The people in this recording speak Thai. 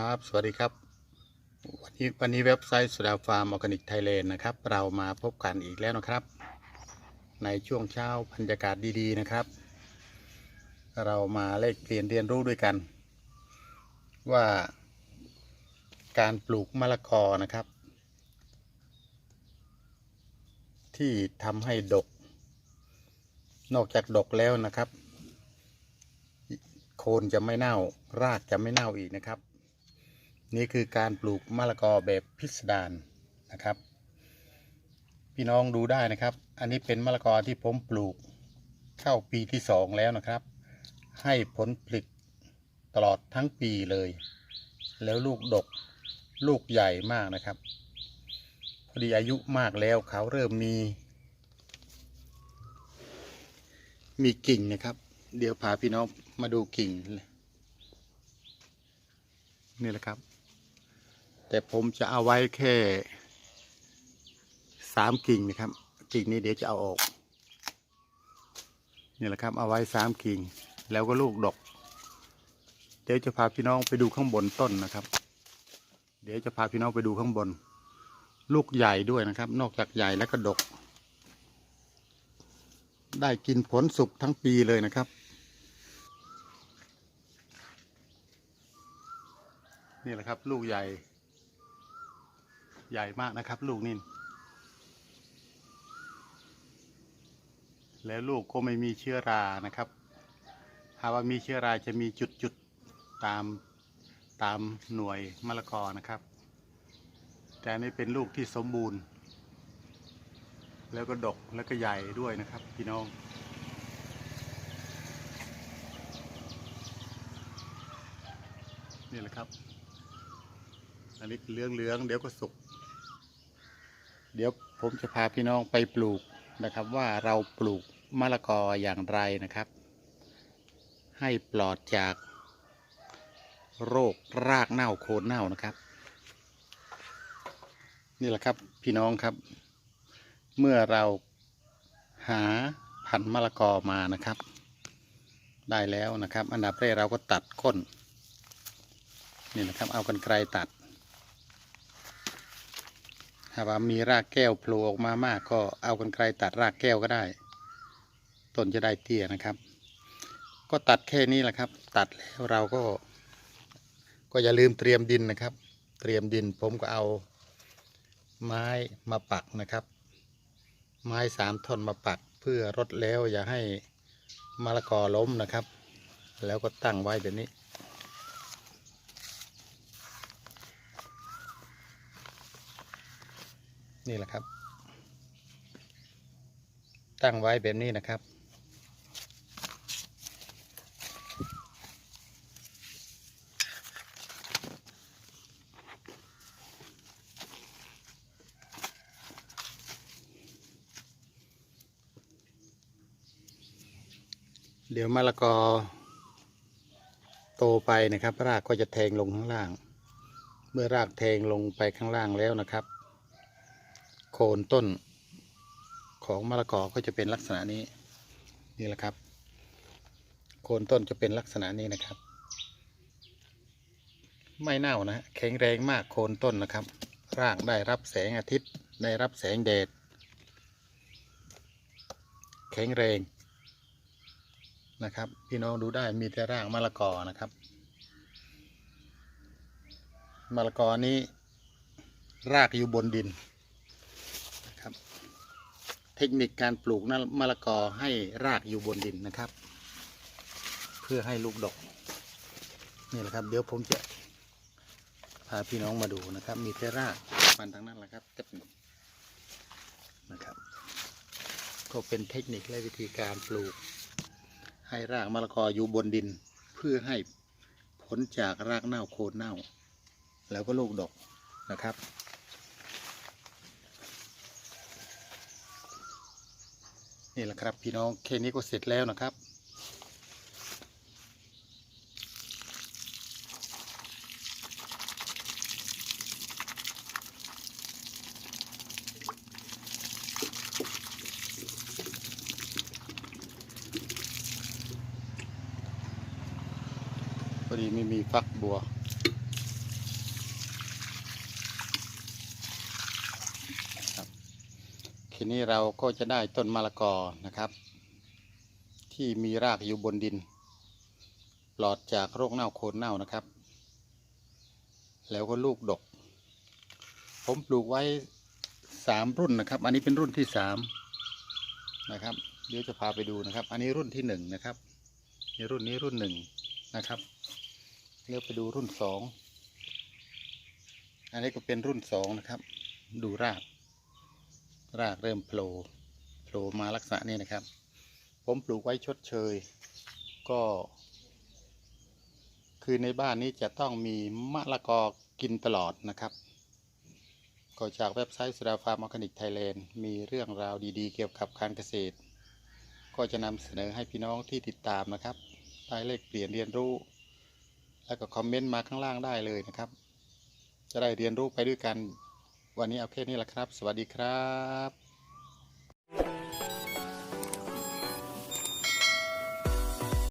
ครับ สวัสดีครับ วันนี้วันนี้เว็บไซต์สุดาฟาร์มออร์แกนิกไทยแลนด์นะครับ เรามาพบกันอีกแล้วนะครับ ในช่วงเช้าบรรยากาศดีๆนะครับ เรามาเลกเรียนเรียนรู้ด้วยกัน ว่าการปลูกมะละกอนะครับ ที่ทำให้ดก นอกจากดกแล้วนะครับโคนจะไม่เน่ารากจะไม่เน่าอีกนะครับ นี่คือการปลูกมะละกอแบบพิสดารนะครับ พี่น้องดูได้นะครับ อันนี้เป็นมะละกอที่ผมปลูกเข้าปีที่สองแล้วนะครับ ให้ผลผลิตตลอดทั้งปีเลย แล้วลูกดกลูกใหญ่มากนะครับ พอดีอายุมากแล้วเขาเริ่มมี มีกิ่งนะครับ เดี๋ยวพาพี่น้องมาดูกิ่งนี่แหละครับ แต่ผมจะเอาไว้แค่สามกิ่งนะครับ กิ่งนี้เดี๋ยวจะเอาออกนี่แหละครับเอาไว้สามกิ่ง แล้วก็ลูกดอก เดี๋ยวจะพาพี่น้องไปดูข้างบนต้นนะครับ เดี๋ยวจะพาพี่น้องไปดูข้างบน ลูกใหญ่ด้วยนะครับ นอกจากใหญ่แล้วก็ดก ได้กินผลสุกทั้งปีเลยนะครับนี่แหละครับ ลูกใหญ่ ใหญ่มากนะครับ ลูกนี่แล้วลูกก็ไม่มีเชื้อรานะครับหากว่ามีเชื้อราจะมีจุดๆตามตามหน่วยมะละกอนะครับ แต่อันนี่เป็นลูกที่สมบูรณ์ แล้วก็ดกแล้วก็ใหญ่ด้วยนะครับ พี่น้องนี่แหละครับ อันนี้เลืองเหลืองๆเดี๋ยวก็สุก เดี๋ยวผมจะพาพี่น้องไปปลูกนะครับ ว่าเราปลูกมะละกออย่างไรนะครับ ให้ปลอดจากโรครากเน่าโคนเน่านะครับ นี่แหละครับพี่น้องครับ เมื่อเราหาพันธุ์มะละกอมานะครับ ได้แล้วนะครับ อันดับแรกเราก็ตัดก้นนี่นะครับ เอากันไกลตัด ถ้าว่ามีรากแก้วโผล่ออกมามากก็เอากันไกลตัดรากแก้วก็ได้ ต้นจะได้เตี้ยนะครับ ก็ตัดแค่นี้แหละครับ ตัดแล้วเราก็ ก็อย่าลืมเตรียมดินนะครับ เตรียมดินผมก็เอาไม้มาปักนะครับ ไม้สามท่อนมาปักเพื่อรดแล้วอย่าให้มะละกอล้มนะครับ แล้วก็ตั้งไว้แบบนี้ นี่แหละครับ ตั้งไว้แบบนี้นะครับ เดี๋ยวมะละกอโตไปนะครับ รากก็จะแทงลงข้างล่าง เมื่อรากแทงลงไปข้างล่างแล้วนะครับ โคนต้นของมะละกอก็จะเป็นลักษณะนี้นี่แหละครับ โคนต้นจะเป็นลักษณะนี้นะครับ ไม่เน่านะแข็งแรงมากโคนต้นนะครับ รากได้รับแสงอาทิตย์ได้รับแสงแดด แข็งแรงนะครับ พี่น้องดูได้มีแต่รากมะละกอนะครับมะละกอนี้รากอยู่บนดิน เทคนิคการปลูกนะมะละกอให้รากอยู่บนดินนะครับ เพื่อให้ลูกดกนี่แหละครับ เดี๋ยวผมจะพาพี่น้องมาดูนะครับ มีแต่รากมันทั้งนั้นแหละครับจะเป็นนะครับ ก็เป็นเทคนิคและวิธีการปลูก ให้รากมะละกออยู่บนดิน เพื่อให้ผลจากรากเน่าโคนเน่า แล้วก็ลูกดกนะครับ นี่แหละครับพี่น้องแค่นี้ก็เสร็จแล้วนะครับ พอดีไม่มีฟักบัว ทีนี้เราก็จะได้ต้นมะละกอนะครับ ที่มีรากอยู่บนดิน ปลอดจากโรคเน่าโคนเน่านะครับ แล้วก็ลูกดก ผมปลูกไว้สามรุ่นนะครับ อันนี้เป็นรุ่นที่สามนะครับ เดี๋ยวจะพาไปดูนะครับ อันนี้รุ่นที่หนึ่งนะครับนี่รุ่นนี้รุ่นหนึ่งนะครับเดี๋ยวไปดูรุ่นสองอันนี้ก็เป็นรุ่นสองนะครับ ดูราก รากเริ่มโผล่โผล่มาลักษณะนี้นะครับ ผมปลูกไว้ชดเชย ก็ คือในบ้านนี้จะต้องมีมะละกอกินตลอดนะครับ ก็จากเว็บไซต์สุราฟาร์มอร์แกนิกไทยแลนด์มีเรื่องราวดีๆ เกี่ยวกับการเกษตร ก็จะนำเสนอให้พี่น้องที่ติดตามนะครับได้เลขเปลี่ยนเรียนรู้ แล้วก็คอมเมนต์มาข้างล่างได้เลยนะครับ จะได้เรียนรู้ไปด้วยกัน วันนี้เอาแค่นี้แหละครับ สวัสดีครับ